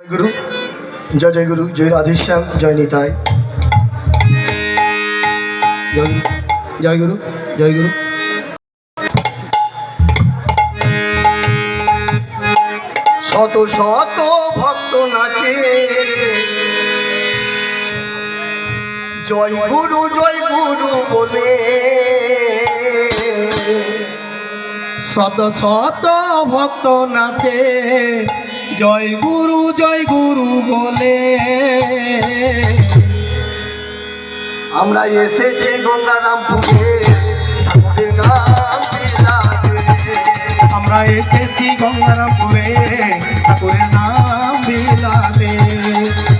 গুরু। জয় জয় গুরু, জয় রাধেশ্যাম জয় নিতাই। জয় গুরু জয় গুরু। শত শত ভক্ত নাচে। জয় গুরু জয় গুরু বলে। শত শত ভক্ত নাচে। জয় গুরু জয় গুরু বলে। আমরা এসেছি গঙ্গারামপুরে। আমরা এসেছি গঙ্গারামপুরে ঠাকুরের নাম বিলাতে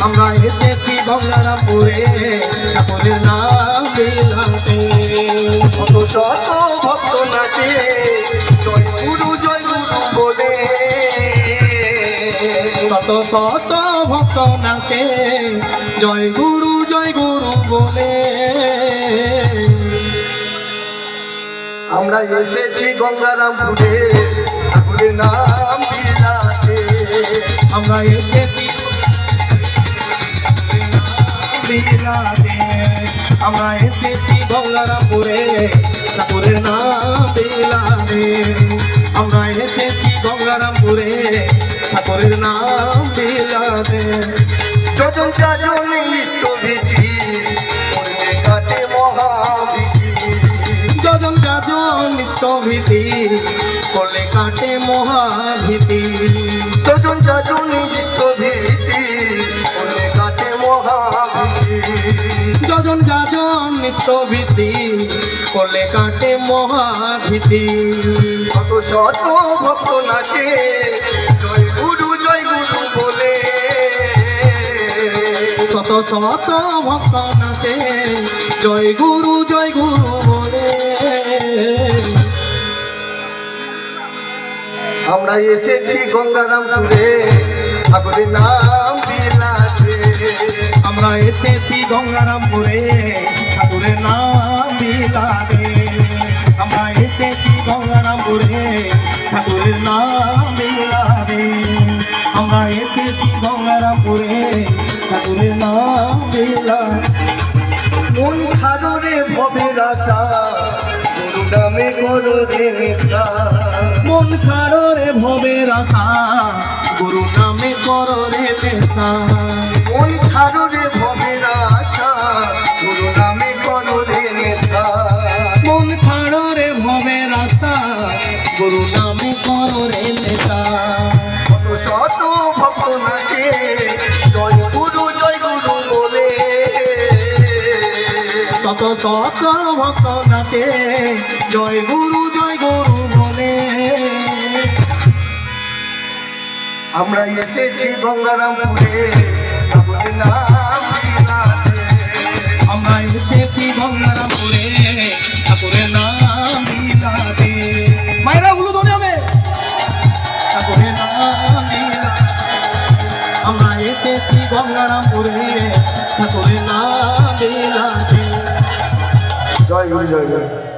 আমরা এসেছি গঙ্গারামপুরে ঠাকুরের নাম বিলাতে শত শত ভক্ত নাচে। শত শত ভক্ত নাচে। জয় গুরু জয় গুরু বলে। আমরা এসেছি গঙ্গারামপুরে ঠাকুরের নাম বিলাতে। আমরা এসেছি বিলাতে। আমরা এসেছি গঙ্গারামপুরে ঠাকুরের নাম ঠাকুরের নাম বিলাতে যজন ইষ্টভীতি করলে কাটে মহাভীতি। যজন গাজন ইষ্টভীতি করলে কাটে মহাভীতি। যজন যাজন ইষ্টভীতি করলে কাটে মহাভীতি। যজন গাজন ইষ্টভীতি করলে কাটে মহাভীতি। শত শত ভক্ত নাচে শত ভক্ত নাচে জয় গুরু জয় গুরু বলে। আমরা এসেছি গঙ্গারামপুরে, ঠাকুরের নাম বিলাতে। আমরা এসেছি গঙ্গারামপুরে, ঠাকুরের নাম বিলাতে। আমরা এসেছি গঙ্গারামপুরে, ঠাকুরের নাম বিলাতে। আমরা এসেছি গঙ্গারামপুরে ঠাকুরের নাম বিলাতে মন খাদরে ভবের আশা নামে করো নেশা মন ছাড়ো রে ভবের আশা গুরু নামে করো রে পেশা মন খাদরে ভবের আশা গুরু নামে করো রে মন ছাড়ো ভবের আশা গুরু নামে শত শত ভক্ত নাচে, জয় গুরু জয় গুরু বলে। আমরা এসেছি গঙ্গারামপুরে নাম আমরা এসেছি গঙ্গারামপুরে, ঠাকুরের নাম বিলাতে মায়েরা, উলু ধরে হবে। ঠাকুরের নাম বিলাতে আমরা এসেছি গঙ্গারামপুরে, ঠাকুরের নাম বিলাতে জয় গুরু জয় গুরু